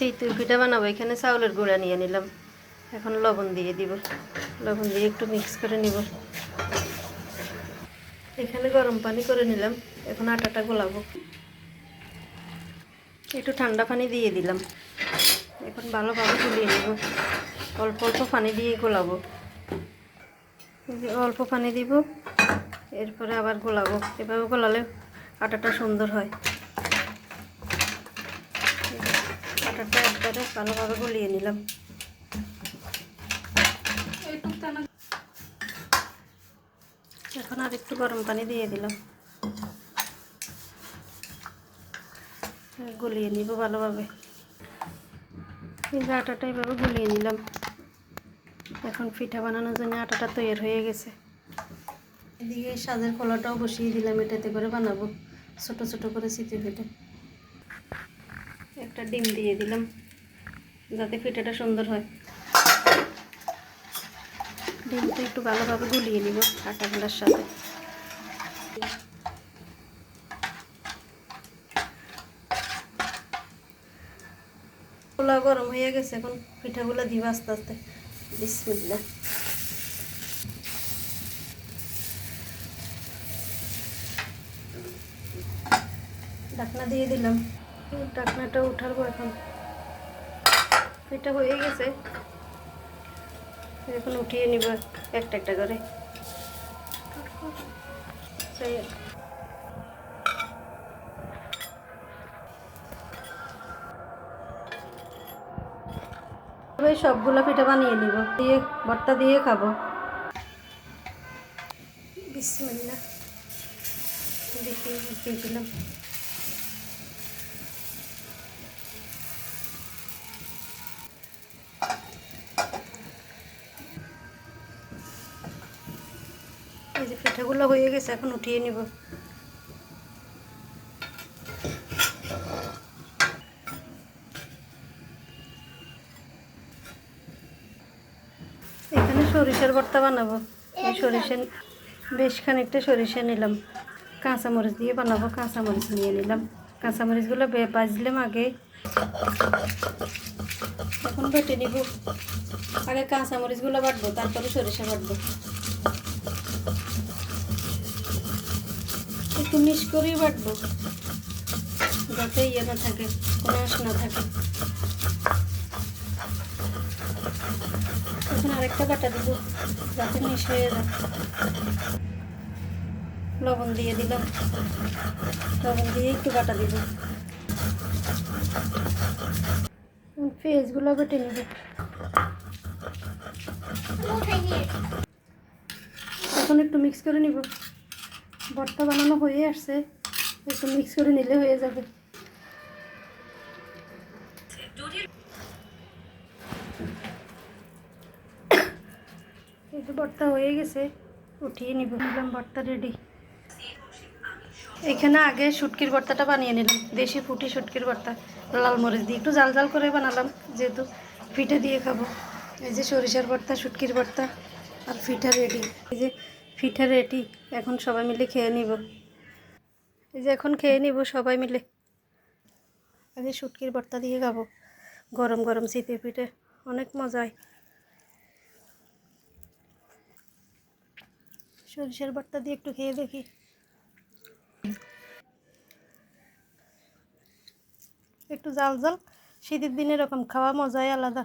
চিতুই পিঠা বানাবো। এখানে চাউলের গুঁড়া নিয়ে নিলাম। এখন লবণ দিয়ে দিব। লবণ দিয়ে একটু মিক্স করে নিব। এখানে গরম পানি করে নিলাম। এখন আটাটা গোলাবো। একটু ঠান্ডা পানি দিয়ে দিলাম। এখন ভালোভাবে গুলিয়ে নেব। অল্প অল্প পানি দিয়ে গোলাবো। অল্প পানি দিব। এরপরে আবার গোলাবো। এভাবে গোলালে আটাটা সুন্দর হয়। আটাটা ভালোভাবে গলিয়ে নিলাম। এখন আর একটু গরম পানি দিয়ে দিলাম। গলিয়ে নিব ভালোভাবে। যে আটাটা এভাবে গলিয়ে নিলাম। এখন পিঠা বানানোর জন্য আটাটা তৈরি হয়ে গেছে। এদিকে সাজের কলাটাও বসিয়ে দিলাম, এটাতে করে বানাবো। ছোট ছোট করে চিতে ফেটে। একটা ডিম দিয়ে দিলাম। যাতে পিঠাটা সুন্দর হয়। ডিমটা একটু ভালোভাবে গুলিয়ে নিব আটাগুলোর সাথে। গরম হয়ে গেছে, এখন পিঠাগুলো দিব আস্তে আস্তে। বিসমিল্লা ঢাকনা দিয়ে দিলাম। ঢাকনাটা উঠাবো এখন। পিঠা হয়ে গেছে। এখন উঠিয়ে নিব একটা একটা করে। সবগুলো পিঠা বানিয়ে নিব। দিয়ে ভর্তা দিয়ে খাব। বিসমিল্লা দেখি দিলাম? এই যে পিঠাগুলো হয়ে গেছে, এখন উঠিয়ে নিব। এখানে সরিষার ভর্তা বানাবো। সরিষা বেশ খানিকটা সরিষা নিলাম। কাঁচামরিচ দিয়ে বানাবো, কাঁচামরিচ নিয়ে নিলাম। কাঁচামরিচগুলো বাজলাম আগে। এখন বেটে নিব। আগে কাঁচামরিচগুলো বাটবো, তারপরে সরিষা বাটবো। একটু মিশ করেই বাটবো, যাতে ইয়ে না থাকে কোনো না থাকে। এখন আরেকটা বাটা দিব, যাতে মিশ হয়ে যায়। লবণ দিয়ে দিলাম। লবণ দিয়ে একটু বাটা দিব। পেঁয়াজগুলো বেটে নিব। এখন একটু মিক্স করে নিব। ভর্তা বানানো হয়ে আসছে, একটু মিক্স করে নিলে হয়ে যাবে। তো ভর্তা হয়ে গেছে, উঠিয়ে নিব। নিলাম ভর্তা রেডি এখানে আগে শুটকির ভর্তাটা বানিয়ে নিলাম, দেশি ফুটি শুটকির ভর্তা, লাল মরিচ দিয়ে। একটু জাল জাল করে বানালাম, যেহেতু পিঠে দিয়ে খাব। এই যে সরিষার ভর্তা, শুটকির ভর্তা, আর পিঠা রেডি এই যে পিঠা রেডি এখন সবাই মিলে খেয়ে নিব। এই যে এখন খেয়ে নিব সবাই মিলে। আগে শুটকির ভর্তা দিয়ে খাব। গরম গরম শীতের পিঠে। অনেক মজায় সরিষার ভর্তা দিয়ে একটু খেয়ে দেখি। একটু জাল জাল শীতের দিনে এরকম খাওয়া মজাই আলাদা।